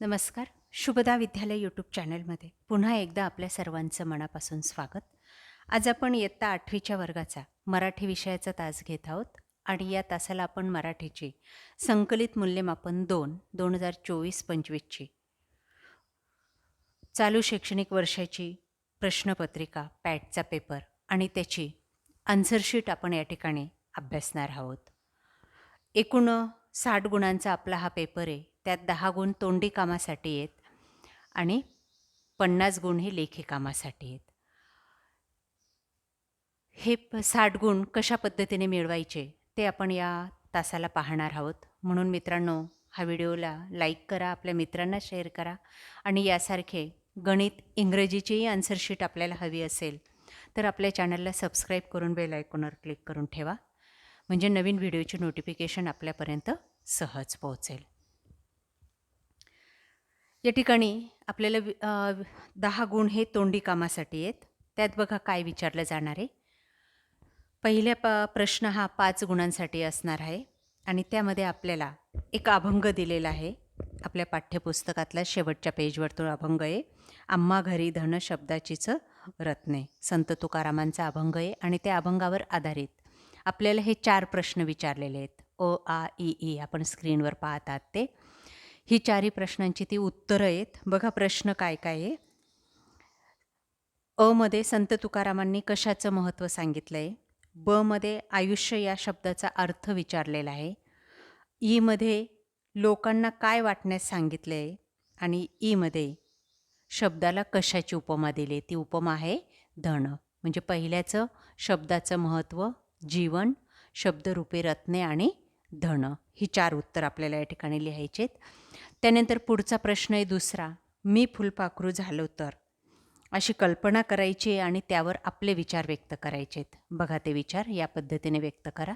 नमस्कार. शुभदा विद्यालय यूट्यूब चॅनलमध्ये पुन्हा एकदा आपल्या सर्वांचं मनापासून स्वागत. आज आपण इयत्ता आठवीच्या वर्गाचा मराठी विषयाचा तास घेत आहोत आणि या तासाला आपण मराठीची संकलित मूल्यमापन दोन दोन हजार चोवीस पंचवीसची चालू शैक्षणिक वर्षाची प्रश्नपत्रिका पॅटचा पेपर आणि त्याची आन्सरशीट आपण या ठिकाणी अभ्यासणार आहोत. एकूण साठ गुणांचा आपला हा पेपर आहे. त्यात दहा गुण तोंडी कामासाठी आहेत आणि पन्नास गुण हे लेखी कामासाठी आहेत. हे प साठ गुण कशा पद्धतीने मिळवायचे ते आपण या तासाला पाहणार आहोत. म्हणून मित्रांनो हा व्हिडिओला लाईक करा आपल्या मित्रांना शेअर करा आणि यासारखे गणित इंग्रजीचीही आन्सरशीट आपल्याला हवी असेल तर आपल्या चॅनलला सबस्क्राईब करून बेल आयकॉनवर क्लिक करून ठेवा. म्हणजे नवीन व्हिडिओचे नोटिफिकेशन आपल्यापर्यंत सहज पोहोचेल. या ठिकाणी आपल्याला वि- अ, दहा गुण हे तोंडी कामासाठी आहेत. त्यात बघा काय विचारलं जाणार आहे. पहिल्या प प्रश्न हा पाच गुणांसाठी असणार आहे आणि त्यामध्ये आपल्याला एक अभंग दिलेला आहे. आपल्या पाठ्यपुस्तकातल्या शेवटच्या पेजवर तो अभंग आहे. आम्हा घरी धन शब्दाचीच रत्ने संत तुकारामांचा अभंग आहे आणि त्या अभंगावर आधारित आपल्याला हे चार प्रश्न विचारलेले आहेत. ओ आ ई ई आपण स्क्रीनवर पाहतात ते. ही चारही प्रश्नांची ती उत्तरं आहेत. बघा प्रश्न काय काय आहे. अ मध्ये संत तुकारामांनी कशाचं महत्त्व सांगितलं आहे ब मध्ये आयुष्य या शब्दाचा अर्थ विचारलेला आहे. ई मध्ये लोकांना काय वाटण्यास सांगितलं आहे आणि ईमध्ये शब्दाला कशाची उपमा दिली ती उपमा आहे धन. म्हणजे पहिल्याचं शब्दाचं महत्त्व जीवन शब्दरूपे रत्ने आणि धन ही चार उत्तर आपल्याला या ठिकाणी लिहायचे त्यानंतर पुढचा प्रश्न आहे दुसरा मी फुलपाखरू झालो तर? अशी कल्पना करायची आहे आणि त्यावर आपले विचार व्यक्त करायचे आहेत बघा ते विचार या पद्धतीने व्यक्त करा.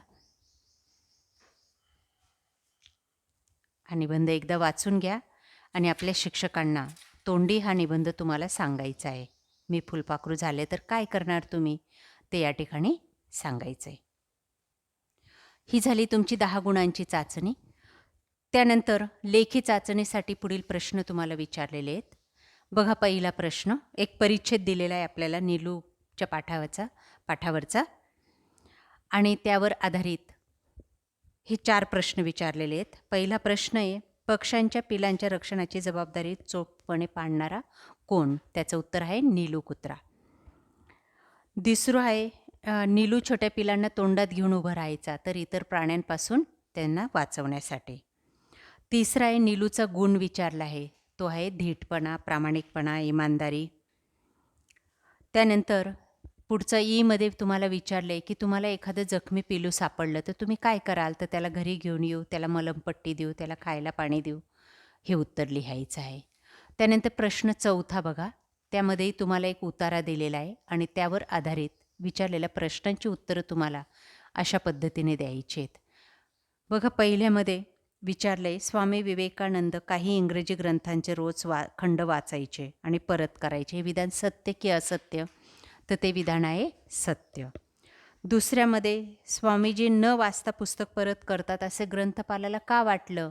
हा निबंध एकदा वाचून घ्या आणि आपल्या शिक्षकांना तोंडी हा निबंध तुम्हाला सांगायचा आहे. मी फुलपाखरू झाले तर काय करणार तुम्ही? ते या ठिकाणी सांगायचं आहे ही झाली तुमची दहा गुणांची चाचणी. त्यानंतर लेखी चाचणीसाठी पुढील प्रश्न तुम्हाला विचारलेले आहेत. बघा पहिला प्रश्न एक परिच्छेद दिलेला आहे आपल्याला निलूच्या पाठावरचा पाठावरचा. आणि त्यावर आधारित हे चार प्रश्न विचारलेले आहेत. पहिला प्रश्न आहे पक्ष्यांच्या पिलांच्या रक्षणाची जबाबदारी चोखपणे पाडणारा कोण? त्याचं उत्तर आहे नीलू कुत्रा. दुसरं आहे अ, नीलू छोट्या पिलांना तोंडात घेऊन उभं राहायचा तर इतर प्राण्यांपासून त्यांना वाचवण्यासाठी. तिसरा आहे नीलूचा गुण विचारला आहे. तो आहे धीटपणा प्रामाणिकपणा इमानदारी. त्यानंतर पुढचं ईमध्ये तुम्हाला विचारलं आहे की तुम्हाला एखादं जखमी पिलू सापडलं तर तुम्ही काय कराल? तर त्याला घरी घेऊन येऊ त्याला मलमपट्टी देऊ त्याला खायला पाणी देऊ हे उत्तर लिहायचं आहे. त्यानंतर प्रश्न चौथा बघा. त्यामध्येही तुम्हाला एक उतारा दिलेला आहे आणि त्यावर आधारित विचारलेल्या प्रश्नांची उत्तरं तुम्हाला अशा पद्धतीने द्यायची आहेत. बघा पहिल्यामध्ये विचारलं आहे स्वामी विवेकानंद काही इंग्रजी ग्रंथांचे रोज वा खंड वाचायचे आणि परत करायचे. हे विधान सत्य की असत्य? तर ते विधान आहे सत्य. दुसऱ्यामध्ये स्वामीजी न वाचता पुस्तक परत करतात असे ग्रंथपालाला का वाटलं?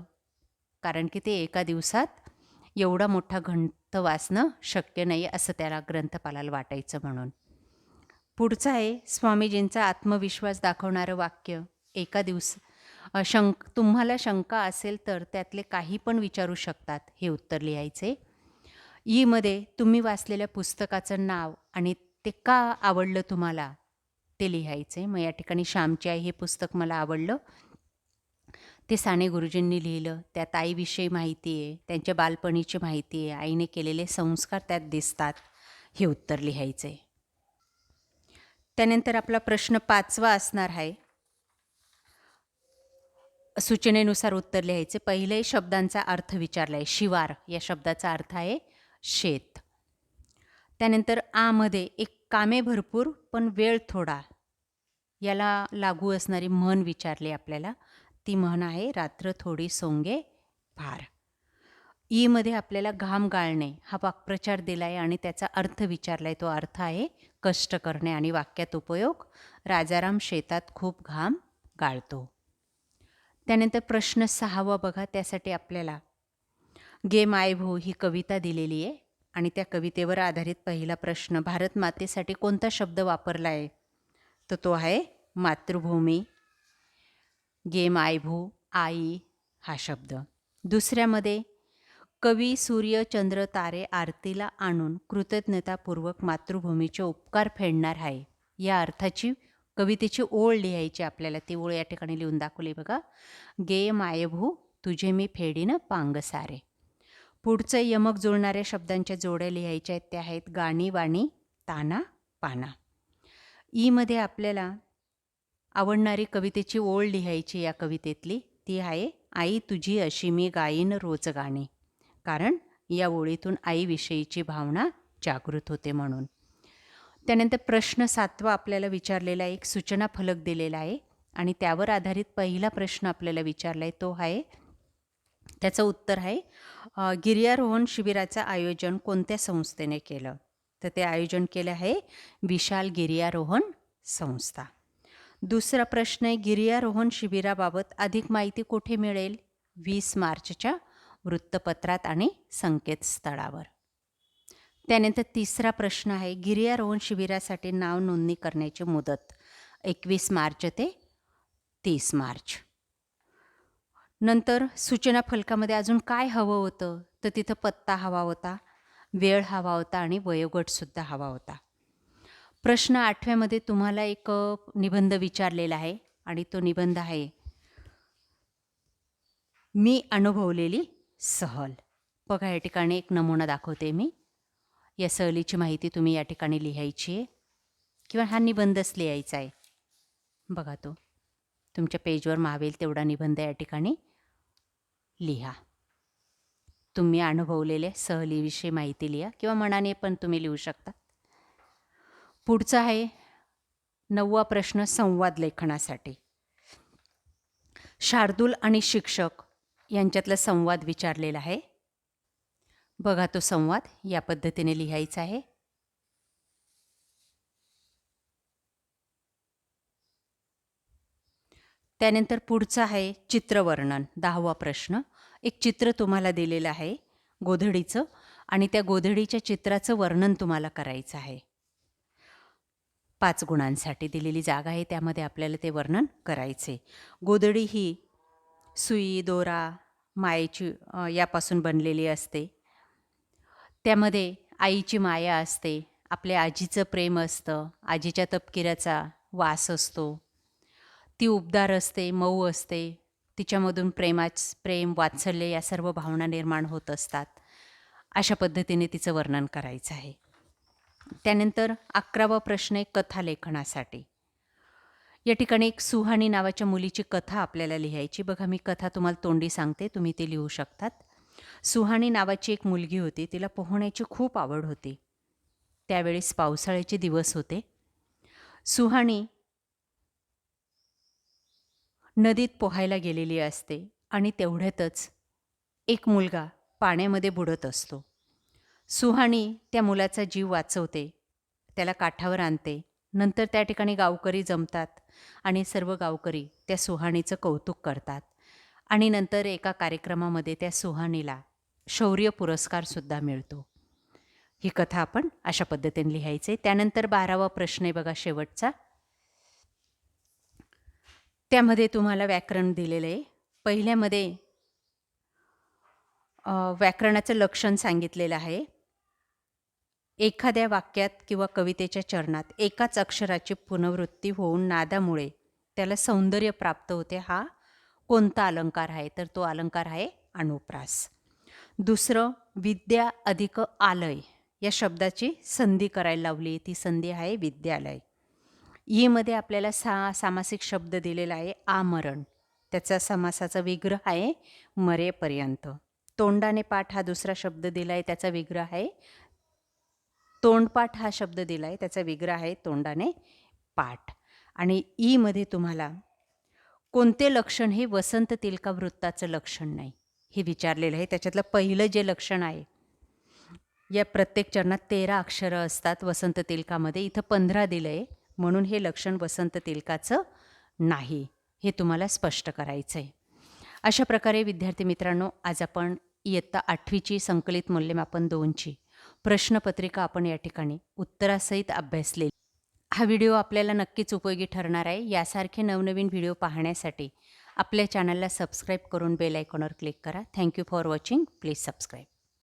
कारण की ते एका दिवसात एवढा मोठा ग्रंथ वाचणं शक्य नाही असं त्याला ग्रंथपालाला वाटायचं म्हणून. पुढचं आहे स्वामीजींचा आत्मविश्वास दाखवणारं वाक्य एका दिवस. शंक तुम्हाला शंका असेल तर त्यातले काही पण विचारू शकतात हे उत्तर लिहायचे. ईमध्ये तुम्ही वाचलेल्या पुस्तकाचं नाव आणि ते का आवडलं तुम्हाला ते लिहायचे. मग या ठिकाणी श्यामची आई हे पुस्तक मला आवडलं. ते साने गुरुजींनी लिहिलं. त्यात आईविषयी माहिती आहे त्यांच्या बालपणीची माहिती आहे आईने केलेले संस्कार त्यात दिसतात हे उत्तर लिहायचे. त्यानंतर आपला प्रश्न पाचवा असणार आहे. सूचनेनुसार उत्तर लिहायचे. पहिले शब्दांचा अर्थ विचारला आहे शिवार या शब्दाचा अर्थ आहे शेत. त्यानंतर आमध्ये एक कामे भरपूर पण वेळ थोडा. याला लागू असणारी म्हण विचारली आपल्याला. ती म्हण आहे रात्र थोडी सोंगे भार. ईमध्ये आपल्याला घाम गाळणे हा वाक्प्रचार दिला आहे आणि त्याचा अर्थ विचारला आहे तो अर्थ आहे कष्ट करणे आणि वाक्यात उपयोग. राजाराम शेतात खूप घाम गाळतो. त्यानंतर प्रश्न सहावा बघा. त्यासाठी आपल्याला गे माय भू ही कविता दिलेली आहे आणि त्या कवितेवर आधारित पहिला प्रश्न भारत मातेसाठी कोणता शब्द वापरला आहे तर तो आहे मातृभूमी गे मायभू आई हा शब्द. दुसऱ्यामध्ये कवी सूर्य चंद्र तारे आरतीला आणून कृतज्ञतापूर्वक मातृभूमीचे उपकार फेडणार आहे. या अर्थाची कवितेची ओळ लिहायची आपल्याला ती ओळ या ठिकाणी लिहून दाखवली बघा. गे मायभू तुझे मी फेडीनं पांग सारे. पुढचं यमक जुळणाऱ्या शब्दांच्या जोड्या लिहायच्या आहेत. त्या आहेत गाणी वाणी ताना पाना. ईमध्ये आपल्याला आवडणारी कवितेची ओळ लिहायची या कवितेतली. ती आहे आई तुझी अशी मी गाईन रोज गाणी. कारण या ओळीतून आईविषयीची भावना जागृत होते म्हणून. त्यानंतर प्रश्न सातवा आपल्याला विचारलेला एक सूचना फलक दिलेला आहे आणि त्यावर आधारित पहिला प्रश्न आपल्याला विचारला आहे तो आहे त्याचं उत्तर आहे गिर्यारोहण शिबिराचं आयोजन कोणत्या संस्थेने केलं? तर ते आयोजन केलं आहे विशाल गिर्यारोहण संस्था. दुसरा प्रश्न आहे गिर्यारोहण शिबिराबाबत अधिक माहिती कुठे मिळेल? वीस मार्चच्या वृत्तपत्रात आणि संकेतस्थळावर. त्यानंतर तिसरा प्रश्न आहे गिर्यारोहण शिबिरासाठी नाव नोंदणी करण्याची मुदत. एकवीस मार्च ते तीस मार्च. नंतर सूचना फलकामध्ये अजून काय हवं होतं? तर तिथं पत्ता हवा होता वेळ हवा होता आणि वयोगटसुद्धा हवा होता. प्रश्न आठव्यामध्ये तुम्हाला एक निबंध विचारलेला आहे आणि तो निबंध आहे मी अनुभवलेली सहल. बघा या ठिकाणी एक नमुना दाखवते मी. या सहलीची माहिती तुम्ही या ठिकाणी लिहायची आहे. किंवा हा निबंधच लिहायचा आहे. बघा तो. तुमच्या पेजवर मावेल तेवढा निबंध या ठिकाणी लिहा. तुम्ही अनुभवलेल्या सहलीविषयी माहिती लिहा किंवा मनाने पण तुम्ही लिहू शकता. पुढचा आहे नववा प्रश्न संवाद लेखनासाठी. शार्दूल आणि शिक्षक यांच्यातला संवाद विचारलेला आहे. बघा तो संवाद या पद्धतीने लिहायचा आहे. त्यानंतर पुढचं आहे चित्रवर्णन दहावा प्रश्न. एक चित्र तुम्हाला दिलेलं आहे गोधडीचं आणि त्या गोधडीच्या चित्राचं वर्णन तुम्हाला करायचं आहे. पाच गुणांसाठी दिलेली जागा आहे त्यामध्ये आपल्याला ते वर्णन करायचे गोधडी ही सुई दोरा मायेची यापासून बनलेली असते. त्यामध्ये आईची माया असते. आपल्या आजीचं प्रेम असतं. आजीच्या तपकिऱ्याचा वास असतो. ती उबदार असते मऊ असते. तिच्यामधून प्रेमाच प्रेम वात्सल्य या सर्व भावना निर्माण होत असतात. अशा पद्धतीने तिचं वर्णन करायचं आहे. त्यानंतर अकरावा प्रश्न आहे कथा लेखनासाठी या ठिकाणी एक सुहानी नावाच्या मुलीची कथा आपल्याला लिहायची. बघा मी कथा तुम्हाला तोंडी सांगते तुम्ही ती लिहू शकतात. सुहानी नावाची एक मुलगी होती तिला पोहण्याची खूप आवड होती. त्यावेळेस पावसाळ्याचे दिवस होते. सुहानी नदीत पोहायला गेलेली असते आणि तेवढ्यातच एक मुलगा पाण्यामध्ये बुडत असतो. सुहाणी त्या मुलाचा जीव वाचवते त्याला काठावर आणते. नंतर त्या ठिकाणी गावकरी जमतात. आणि सर्व गावकरी त्या सुहाणीचं कौतुक करतात. आणि नंतर एका कार्यक्रमामध्ये त्या सुहाणीला शौर्य पुरस्कारसुद्धा मिळतो. ही कथा आपण अशा पद्धतीने लिहायचे. त्यानंतर बारावा प्रश्न आहे बघा शेवटचा. त्यामध्ये तुम्हाला व्याकरण दिलेलं आहे. पहिल्यामध्ये व्याकरणाचं लक्षण सांगितलेलं आहे. एखाद्या वाक्यात किंवा कवितेच्या चरणात एकाच अक्षराची पुनर्वृत्ती होऊन नादामुळे त्याला सौंदर्य प्राप्त होते हा कोणता अलंकार आहे? तर तो अलंकार आहे अनुप्रास दुसरं विद्या अधिक आलय. या शब्दाची संधी करायला लावली. ती संधी आहे विद्यालय. ईमध्ये आपल्याला सा सामासिक शब्द दिलेला आहे आमरण. त्याचा समासाचा विग्रह आहे मरेपर्यंत. तोंडाने पाठ हा दुसरा शब्द दिला आहे त्याचा विग्रह आहे तोंडपाठ हा शब्द दिला आहे त्याचा विग्रह आहे तोंडाने पाठ. आणि ईमध्ये तुम्हाला कोणते लक्षण हे वसंत तिलका वृत्ताचं लक्षण नाही हे विचारलेलं आहे. त्याच्यातलं पहिलं जे लक्षण आहे या प्रत्येक चरणात तेरा अक्षरं असतात वसंत तिलकामध्ये. इथं पंधरा दिलं आहे म्हणून हे लक्षण वसंत तिलकाचं नाही हे तुम्हाला स्पष्ट करायचं आहे अशा प्रकारे विद्यार्थी मित्रांनो आज आपण इयत्ता आठवीची संकलित मूल्यमापन दोनची प्रश्नपत्रिका आपण या ठिकाणी उत्तरासहित अभ्यासलेली. हा व्हिडिओ आपल्याला नक्कीच उपयोगी ठरणार आहे. यासारखे नवनवीन व्हिडिओ पाहण्यासाठी आपल्या चॅनलला सबस्क्राईब करून बेल आयकॉनवर क्लिक करा. Thank you for watching. Please subscribe.